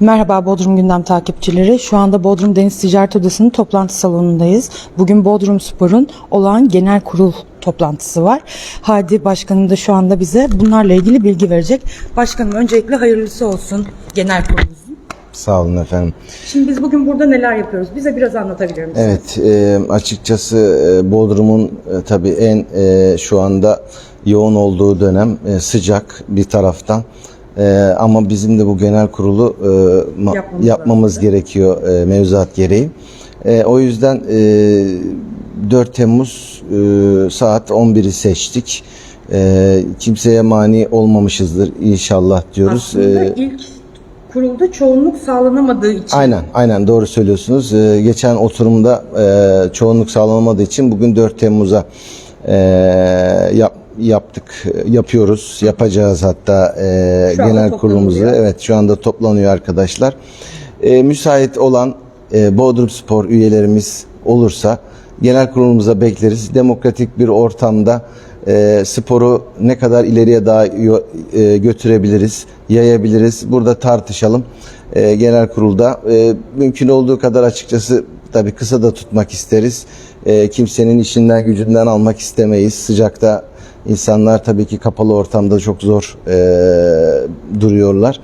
Merhaba Bodrum Gündem takipçileri. Şu anda Bodrum Deniz Ticaret Odası'nın toplantı salonundayız. Bugün Bodrum Spor'un olağan genel kurul toplantısı var. Hadi Başkanım da şu anda bize bunlarla ilgili bilgi verecek. Başkanım öncelikle hayırlısı olsun genel kurulumuzun. Sağ olun efendim. Şimdi biz bugün burada neler yapıyoruz? Bize biraz anlatabilir misiniz? Evet, e, açıkçası e, Bodrum'un e, tabii en e, şu anda yoğun olduğu dönem e, sıcak bir taraftan. E, ama bizim de bu genel kurulu e, ma- Yapmamız yapmamız gerekiyor e, mevzuat gereği. E, o yüzden e, 4 Temmuz e, saat 11'i seçtik. E, kimseye mani olmamışızdır inşallah diyoruz. Aslında E, ilk kurulda çoğunluk sağlanamadığı için Aynen, aynen doğru söylüyorsunuz. Ee, geçen oturumda e, çoğunluk sağlanamadığı için bugün 4 Temmuz'a e, yap, yaptık, yapıyoruz, yapacağız hatta e, genel kurulumuzu. Evet, şu anda toplanıyor arkadaşlar. E, müsait olan e, Bodrum Spor üyelerimiz olursa genel kurulumuza bekleriz. Demokratik bir ortamda e, sporu ne kadar ileriye daha e, götürebiliriz, yayabiliriz. Burada tartışalım. E, genel kurulda E, mümkün olduğu kadar açıkçası tabii kısa da tutmak isteriz. E, kimsenin işinden gücünden almak istemeyiz. Sıcakta insanlar tabii ki kapalı ortamda çok zor e, duruyorlar.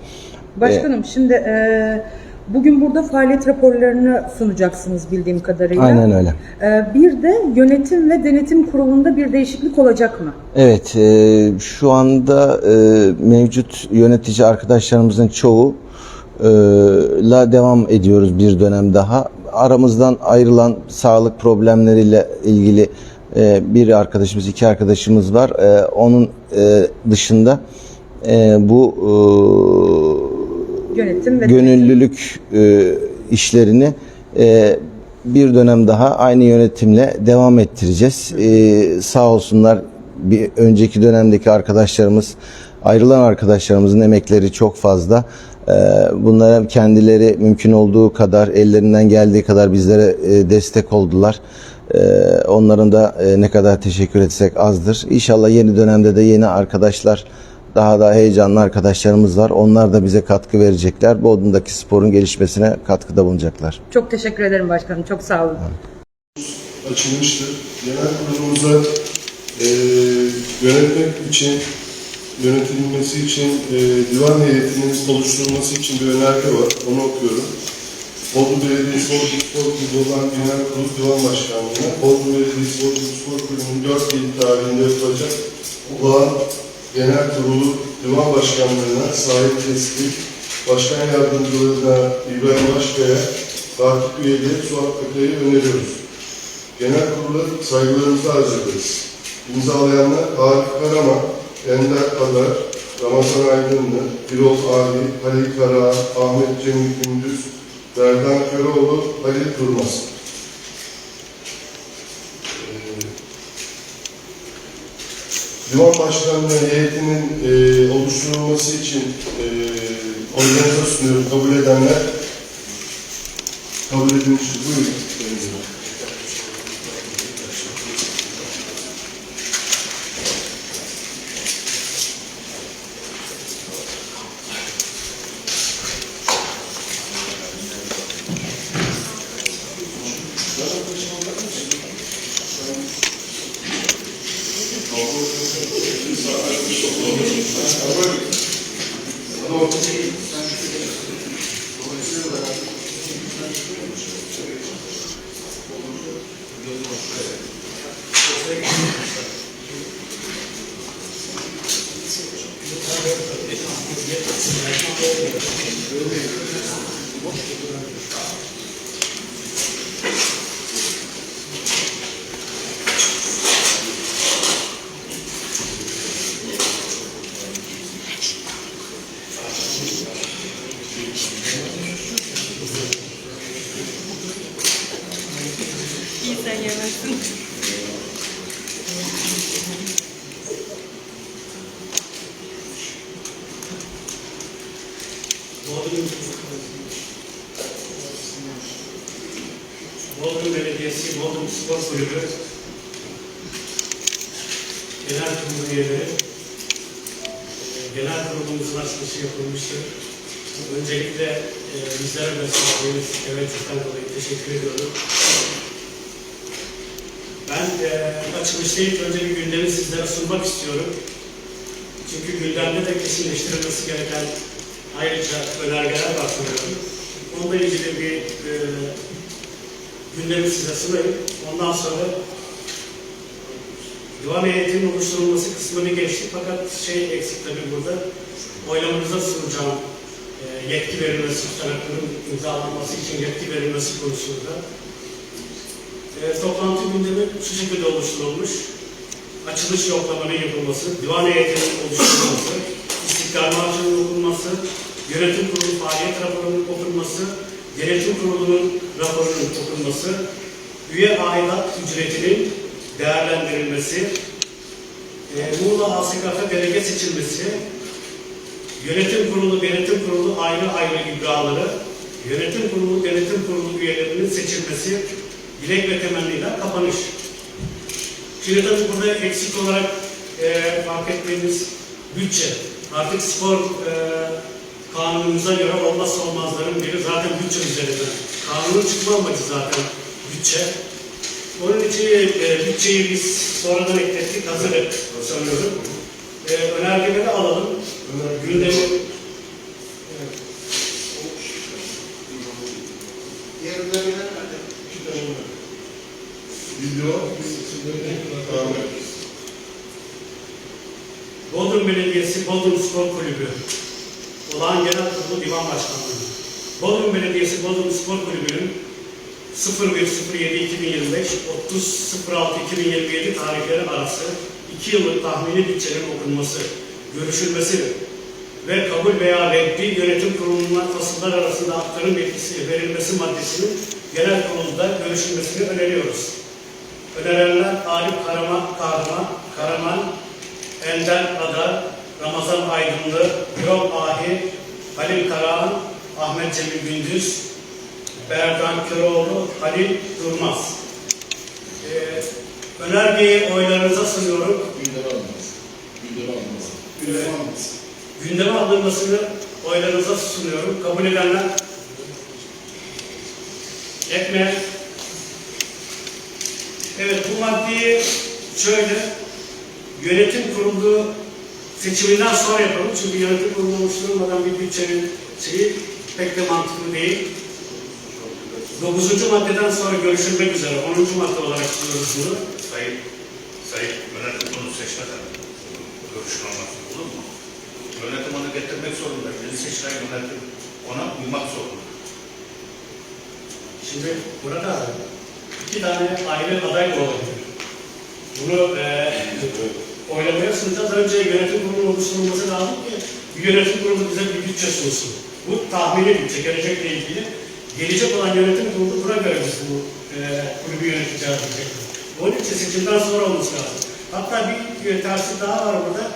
Başkanım şimdi e, bugün burada faaliyet raporlarını sunacaksınız bildiğim kadarıyla. Aynen öyle. E, bir de yönetim ve denetim kurulunda bir değişiklik olacak mı? Evet, e, şu anda e, mevcut yönetici arkadaşlarımızın çoğu e, la devam ediyoruz bir dönem daha. Aramızdan ayrılan sağlık problemleriyle ilgili e, bir arkadaşımız, iki arkadaşımız var. E, onun e, dışında bu Yönetim ve gönüllülük işlerini bir dönem daha aynı yönetimle devam ettireceğiz. Sağ olsunlar bir önceki dönemdeki arkadaşlarımız, ayrılan arkadaşlarımızın emekleri çok fazla. E, bunlara kendileri mümkün olduğu kadar, ellerinden geldiği kadar bizlere e, destek oldular. E, onların da e, ne kadar teşekkür etsek azdır. İnşallah yeni dönemde de yeni arkadaşlar daha da heyecanlı arkadaşlarımız var. Onlar da bize katkı verecekler. Bodrum'daki sporun gelişmesine katkıda bulunacaklar. Çok teşekkür ederim başkanım. Çok sağ olun. açılmıştır. Genel kurulumuza e, yönetmek için, yönetilmesi için e, divan heyetinin oluşturulması için bir önerge var. Onu okuyorum. Bodrum Belediyesi Bodrum Spor Kulübü olan Genel Kurulu Divan Başkanlığı'na Bodrum Belediyesi Bodrum Spor Kulübü'nün 4 Eylül tarihinde yapılacak olağan Genel Kurulu Divan Başkanlığı'na sahip tespit, Başkan Yardımcılığına İbrahim Başkaya, takip üyeliğe Suat Akay'ı öneriyoruz. Genel kurula saygılarımızı arz ederiz. İmzalayanlar Arif Karaman, Ender Kadar, Ramazan Aydınlı, Birol Ali, Halil Kara, Ahmet Cemil Gündüz, Berdan Köroğlu, Halil Durmaz. Ee, Divan Başkanlığı heyetinin e, oluşturulması için e, organize sunuyorum. Kabul edenler kabul edilmiştir. Buyurun. 最初はね、これで、あの、もっと下がる。Bodrum Belediyesi, Bodrum Spor Kulübü Genel Kurulu üyeleri e, Genel Kurulumuzun açılışı yapılmıştır. Öncelikle e, bizlere gösterdiğiniz emeğinizden dolayı teşekkür ediyorum. Ben e, açılışta ilk önce bir gündemi sizlere sunmak istiyorum. Çünkü gündemde de kesinleştirilmesi gereken ayrıca önergeler var sanıyorum. Onunla ilgili bir e, gündemi size sunayım. Ondan sonra divan heyetinin oluşturulması kısmını geçtik fakat şey eksik tabii burada. Oylamanıza sunacağım e, yetki verilmesi, tutanakların imzalanması için yetki verilmesi konusunda. E, toplantı gündemi şu şekilde oluşturulmuş. Açılış yoklamanın yapılması, divan heyetinin oluşturulması, istiklal marşının okunması, yönetim kurulu faaliyet raporunun okunması, yönetim kurulunun raporunun okunması, üye aidat ücretinin değerlendirilmesi, e, Muğla ASKF delege seçilmesi, yönetim kurulu, denetim kurulu ayrı ayrı ibraları, yönetim kurulu, denetim kurulu üyelerinin seçilmesi, dilek ve temenniyle kapanış. Şimdi tabii burada eksik olarak e, fark ettiğimiz bütçe. Artık spor e, kanunumuza göre olmazsa olmazların biri zaten bütçe üzerinde. Kanunun çıkma amacı zaten bütçe. Onun için e, bütçeyi biz sonradan eklettik, hazır sanıyorum. E, önergeleri alalım. Gündemi evet. Diğer önergeler nerede? İki tane var. Video, biz içinde Ahmet. Bodrum Belediyesi Bodrum Spor Kulübü. Olağan Genel Kurulu Divan Başkanlığı. Bodrum Belediyesi Bodrum Spor Kulübü'nün 01.07.2025 30.06.2027 tarihleri arası 2 yıllık tahmini bütçenin okunması, görüşülmesi ve kabul veya reddi yönetim kuruluna fasıllar arasında aktarım yetkisi verilmesi maddesinin genel kurulda görüşülmesini öneriyoruz. Önerilenler Arif Karaman, Kahraman, Karaman, Ender Adar, Ramazan Aydınlı, Birol Ahi, Halil Karahan, Ahmet Cemil Gündüz, Berdan Köroğlu, Halil Durmaz. Ee, önergeyi oylarınıza sunuyorum. Gündeme alınmaz. Gündeme alınmaz. Gündeme alınmaz. Gündeme alınmasını oylarınıza sunuyorum. Kabul edenler etmeyen Evet bu maddeyi şöyle yönetim kurulu seçiminden sonra yapalım. Çünkü yönetim kurulu oluşturulmadan bir bütçenin şeyi pek de mantıklı değil. Dokuzuncu maddeden sonra görüşülmek üzere. Onuncu madde olarak sunuyoruz bunu. Sayın, sayın yönetim bunu seçmeden görüşün olması olur mu? Yönetim onu getirmek zorunda. Yeni seçilen yönetim ona uymak zorunda. Şimdi burada iki tane ayrı aday olabilir. Bunu e, oylamaya sunacağız. Önce yönetim kurulu oluşturulması lazım ki bir yönetim kurulu bize bir bütçe sunsun. Bu tahmini bütçe, gelecekle ilgili. Gelecek olan yönetim kurulu buna göre biz bu e, kulübü yöneteceğiz diyecek. Onun için seçimden sonra olması lazım. Hatta bir terslik daha var burada.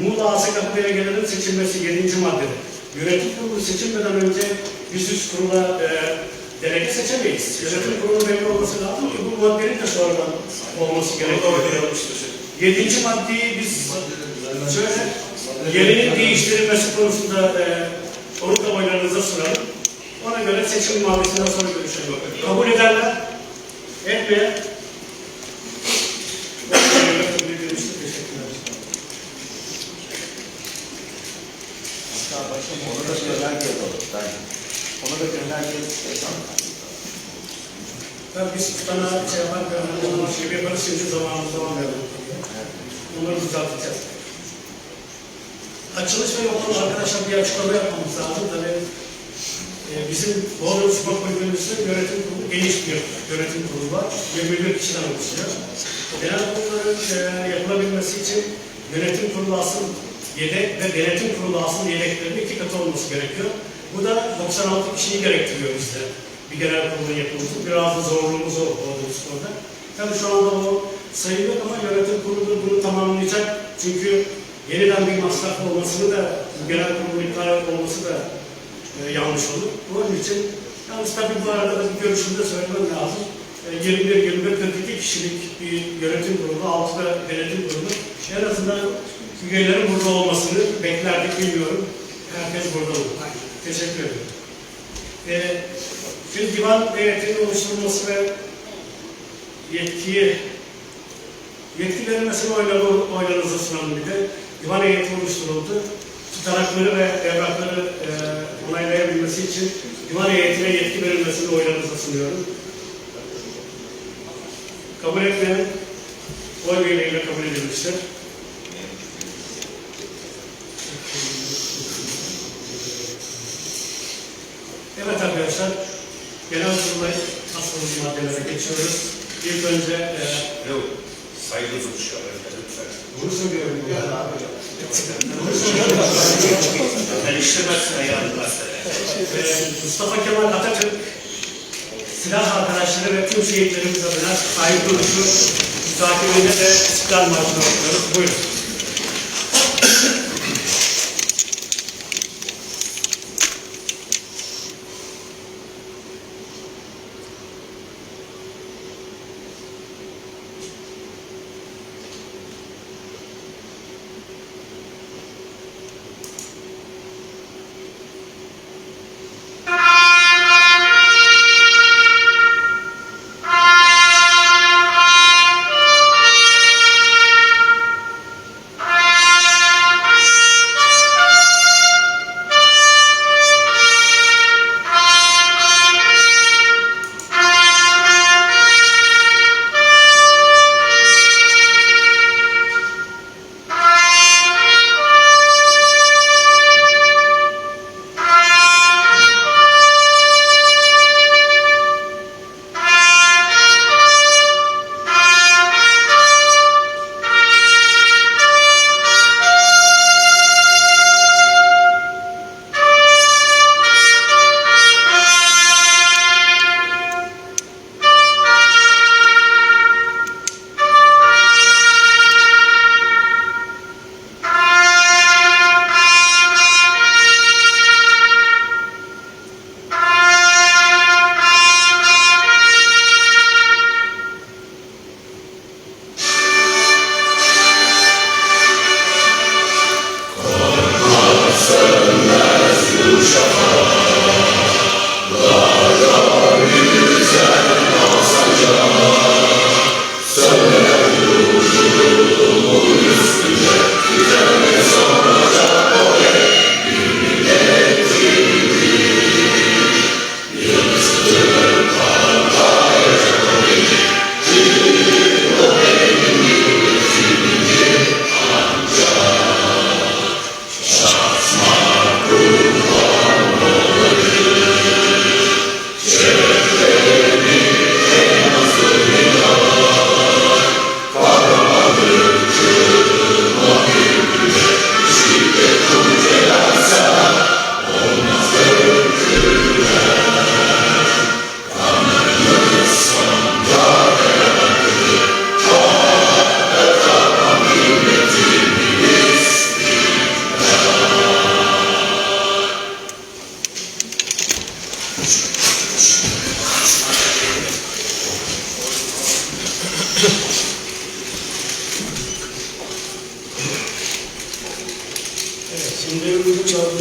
Muğla ASKP delegelerinin seçilmesi 7. maddede. Yönetim kurulu seçilmeden önce biz üst kurula e, delege seçemeyiz. Yönetim kurulu belli olması lazım ki bu maddenin de sonradan olması gerekiyor. Yedinci maddeyi biz şöyle yerinin değiştirilmesi konusunda e, onu da oylarınıza sunalım. Ona göre seçim muhabbetinden sonra görüşelim. Kabul edenler, etmeyen Teşekkürler. Onu da bir önerge yapalım Onu da önerge yapalım. Ben biz tutana şey yaparken ondan şey yaparız şimdi zamanımız devam edelim. Onları düzelteceğiz. Açılış ve yoklama arkadaşlar bir açıklama yapmamız lazım. Tabii e, bizim Bodrum Spor Kulübümüzün yönetim kurulu geniş bir yönetim kurulu var. 21 kişiden oluşuyor. Genel kurulların e, yapılabilmesi için yönetim kurulu asıl yedek ve denetim kurulu asıl yedeklerinin iki katı olması gerekiyor. Bu da 96 kişiyi gerektiriyor bizde. Bir genel kurulun yapılması. Biraz da zorluğumuz o Bodrum Spor'da. Tabii şu anda o sayı yok ama yönetim kurulu bunu tamamlayacak. Çünkü yeniden bir masraf olmasını da, genel kurulun iptal olması da e, yanlış olur. Onun için yalnız tabii bu arada da bir görüşümde söylemem lazım. E, 21, 21, 42 kişilik bir yönetim kurulu, 6 da denetim kurulu. En azından üyelerin burada olmasını beklerdik bilmiyorum. Herkes burada olur. Teşekkür ederim. Ee, bir divan heyetinin oluşturulması ve yetkiyi yetki verilmesini oyları, oylarınıza sunalım bir de. Divan heyeti oluşturuldu. Tutanakları ve evrakları e, onaylayabilmesi için divan heyetine yetki verilmesini oylarınıza sunuyorum. Kabul etmeyen oy birliğiyle kabul edilmiştir. Evet arkadaşlar, genel kurulay asıl maddelere geçiyoruz. İlk önce e, Yok, saygı duruşu lütfen. bunu söylüyorum. Ben işlemezsin ayağını. Ee, Mustafa Kemal Atatürk silah arkadaşları ve tüm şehitlerimiz adına saygı duruşu müzakirede ve istiklal marşını okuyoruz. Buyurun.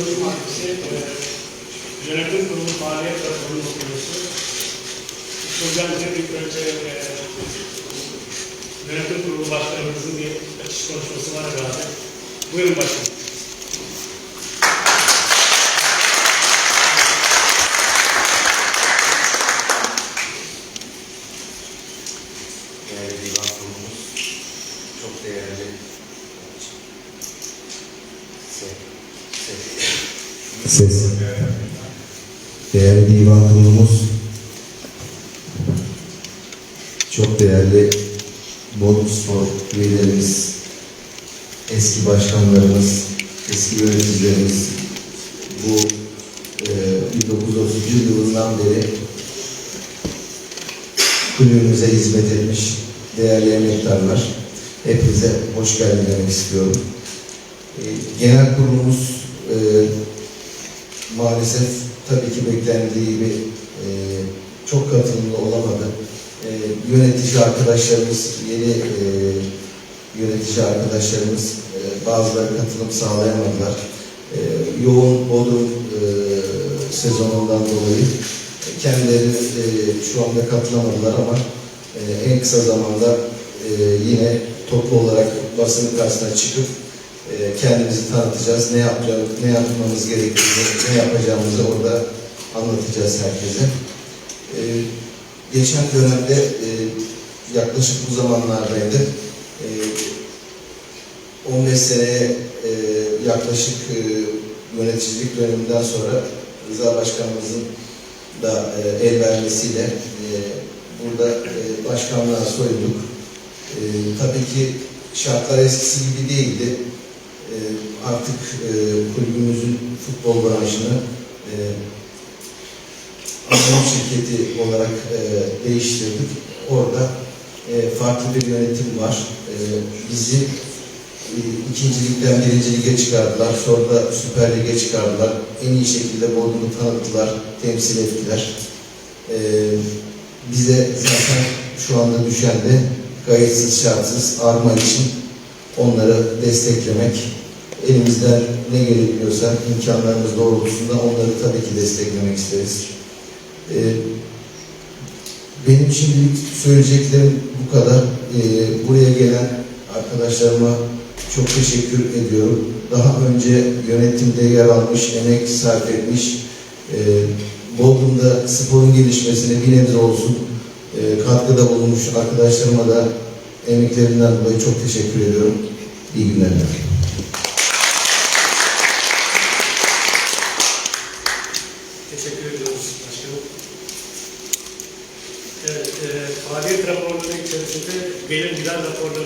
Gördüğümüz maddesi e, yönetim kurulu faaliyet raporunun okuması. Bize ilk önce e, yönetim kurulu başkanımızın bir açış konuşması var herhalde. Buyurun başkanım. Değerli divan kurulumuz, çok değerli Se- se- Ses. Değerli divan çok değerli Bodrum üyelerimiz, eski başkanlarımız, eski yöneticilerimiz, bu e, 1930 yılından beri kulübümüze hizmet etmiş değerli emektarlar. Hepinize hoş geldin demek istiyorum. E, Genel kurulumuz e, maalesef tabii ki beklendiği gibi e, çok katılımlı olamadı. E, yönetici arkadaşlarımız, yeni e, yönetici arkadaşlarımız e, bazıları katılım sağlayamadılar. E, yoğun Bodrum e, sezonundan dolayı. Kendileri e, şu anda katılamadılar ama e, en kısa zamanda e, yine toplu olarak basın karşısına çıkıp e, kendimizi tanıtacağız. Ne yapacağız, ne yapmamız gerektiğini, ne yapacağımızı orada anlatacağız herkese. E, geçen dönemde e, yaklaşık bu zamanlardaydı. E, 15 seneye yaklaşık yöneticilik döneminden sonra Rıza Başkanımızın da el vermesiyle burada başkanlığa soyunduk. E, tabii ki şartlar eskisi gibi değildi. E, artık e, kulübümüzün futbol branşını e, şirketi olarak e, değiştirdik. Orada e, farklı bir yönetim var. Bizi e, ikinci ligden birinci lige çıkardılar. Sonra da Süper Lig'e çıkardılar. En iyi şekilde Bodrum'u tanıttılar, temsil ettiler. Bize zaten şu anda düşen de gayetsiz şartsız arma için onları desteklemek. Elimizden ne gelebiliyorsa imkanlarımız doğrultusunda onları tabii ki desteklemek isteriz. E, benim şimdilik söyleyeceklerim bu kadar. Ee, buraya gelen arkadaşlarıma çok teşekkür ediyorum. Daha önce yönetimde yer almış, emek sarf etmiş, e, Bodrum'da sporun gelişmesine bir nebze olsun e, katkıda bulunmuş arkadaşlarıma da emeklerinden dolayı çok teşekkür ediyorum. İyi günler dilerim. Teşekkür ediyoruz başkanım. Evet, e, faaliyet raporları içerisinde gelir gider raporları